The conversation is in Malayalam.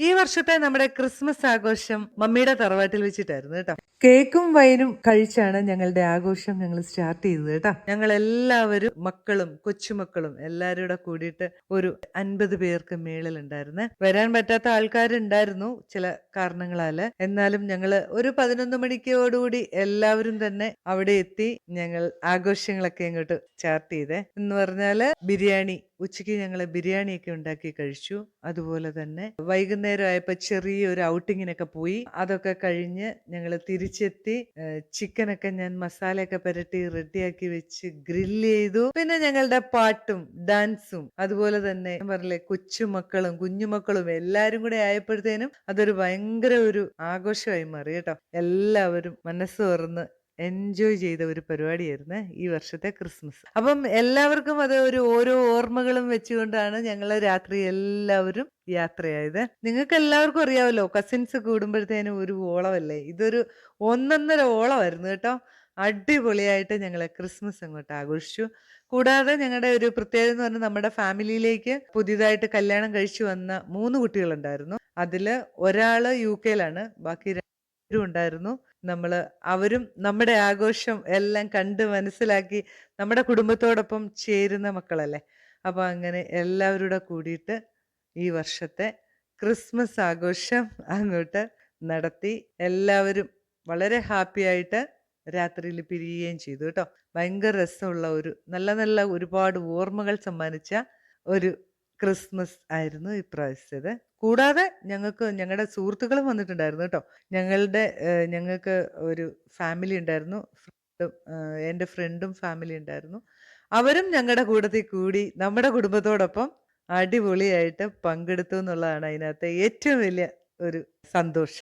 ഈ വർഷത്തെ നമ്മുടെ ക്രിസ്മസ് ആഘോഷം മമ്മിയുടെ തറവാട്ടിൽ വെച്ചിട്ടായിരുന്നു കേട്ടോ. കേക്കും വൈനും കഴിച്ചാണ് ഞങ്ങളുടെ ആഘോഷം ഞങ്ങൾ സ്റ്റാർട്ട് ചെയ്തത് കേട്ടോ. ഞങ്ങൾ എല്ലാവരും മക്കളും കൊച്ചുമക്കളും എല്ലാവരും കൂടെ കൂടിയിട്ട് ഒരു അൻപത് പേർക്ക് മേളിൽ ഉണ്ടായിരുന്നു. വരാൻ പറ്റാത്ത ആൾക്കാരുണ്ടായിരുന്നു ചില കാരണങ്ങളാൽ. എന്നാലും ഞങ്ങൾ ഒരു പതിനൊന്ന് മണിക്കോടുകൂടി എല്ലാവരും തന്നെ അവിടെ എത്തി ഞങ്ങൾ ആഘോഷങ്ങളൊക്കെ ഇങ്ങോട്ട് സ്റ്റാർട്ട് ചെയ്തേ. എന്ന് പറഞ്ഞാൽ ബിരിയാണി ഉച്ചയ്ക്ക് ഞങ്ങൾ ബിരിയാണിയൊക്കെ ഉണ്ടാക്കി കഴിച്ചു. അതുപോലെ തന്നെ വൈകുന്നേരം ആയപ്പോൾ ചെറിയൊരു ഔട്ടിങ്ങിനൊക്കെ പോയി. അതൊക്കെ കഴിഞ്ഞ് ഞങ്ങൾ തിരിച്ചെത്തി. ചിക്കനൊക്കെ ഞാൻ മസാലയൊക്കെ പുരട്ടി റെഡിയാക്കി വെച്ച് ഗ്രില്ല് ചെയ്തു. പിന്നെ ഞങ്ങളുടെ പാട്ടും ഡാൻസും. അതുപോലെ തന്നെ പറഞ്ഞില്ലേ കൊച്ചുമക്കളും കുഞ്ഞുമക്കളും എല്ലാവരും കൂടെ ആയപ്പോഴത്തേനും അതൊരു ഭയങ്കര ഒരു ആഘോഷമായി മാറി കേട്ടോ. എല്ലാവരും മനസ്സ് തുറന്ന് എൻജോയ് ചെയ്ത ഒരു പരിപാടിയായിരുന്നു ഈ വർഷത്തെ ക്രിസ്മസ്. അപ്പം എല്ലാവർക്കും അത് ഒരു ഓരോ ഓർമ്മകളും വെച്ചുകൊണ്ടാണ് ഞങ്ങൾ രാത്രി എല്ലാവരും യാത്രയായത്. നിങ്ങൾക്ക് എല്ലാവർക്കും അറിയാമല്ലോ കസിൻസ് കൂടുമ്പോഴത്തേനും ഒരു ഓളമല്ലേ? ഇതൊരു ഒന്നൊന്നര ഓളമായിരുന്നു കേട്ടോ. അടിപൊളിയായിട്ട് ഞങ്ങൾ ക്രിസ്മസ് അങ്ങോട്ട് ആഘോഷിച്ചു. കൂടാതെ ഞങ്ങളുടെ ഒരു പ്രത്യേകത എന്ന് പറഞ്ഞാൽ നമ്മുടെ ഫാമിലിയിലേക്ക് പുതിയതായിട്ട് കല്യാണം കഴിച്ചു വന്ന മൂന്ന് കുട്ടികളുണ്ടായിരുന്നു. അതിൽ ഒരാൾ യു കെയിലാണ് ബാക്കി രണ്ടുപേരും ഉണ്ടായിരുന്നു. നമ്മൾ അവരും നമ്മുടെ ആഘോഷം എല്ലാം കണ്ട് മനസ്സിലാക്കി നമ്മുടെ കുടുംബത്തോടൊപ്പം ചേരുന്ന മക്കളല്ലേ? അപ്പോൾ അങ്ങനെ എല്ലാവരുടെ കൂടിയിട്ട് ഈ വർഷത്തെ ക്രിസ്മസ് ആഘോഷം അങ്ങോട്ട് നടത്തി എല്ലാവരും വളരെ ഹാപ്പി ആയിട്ട് രാത്രിയിൽ പിരിയുകയും ചെയ്തു കേട്ടോ. ഭയങ്കര രസമുള്ള ഒരു നല്ല നല്ല ഒരുപാട് ഓർമ്മകൾ സമ്മാനിച്ച ഒരു ക്രിസ്മസ് ആയിരുന്നു ഇപ്രാവശ്യത്തേത് കൂടാതെ ഞങ്ങൾക്ക് ഞങ്ങളുടെ സുഹൃത്തുക്കളും വന്നിട്ടുണ്ടായിരുന്നു കേട്ടോ. ഞങ്ങളുടെ ഞങ്ങൾക്ക് ഒരു ഫാമിലി ഉണ്ടായിരുന്നു. ഫ്രണ്ടും എന്റെ ഫ്രണ്ടും ഫാമിലി ഉണ്ടായിരുന്നു. അവരും ഞങ്ങളുടെ കൂട്ടത്തിൽ കൂടി നമ്മുടെ കുടുംബത്തോടൊപ്പം അടിപൊളിയായിട്ട് പങ്കെടുത്തു എന്നുള്ളതാണ് അതിനകത്തെ ഏറ്റവും വലിയ ഒരു സന്തോഷം.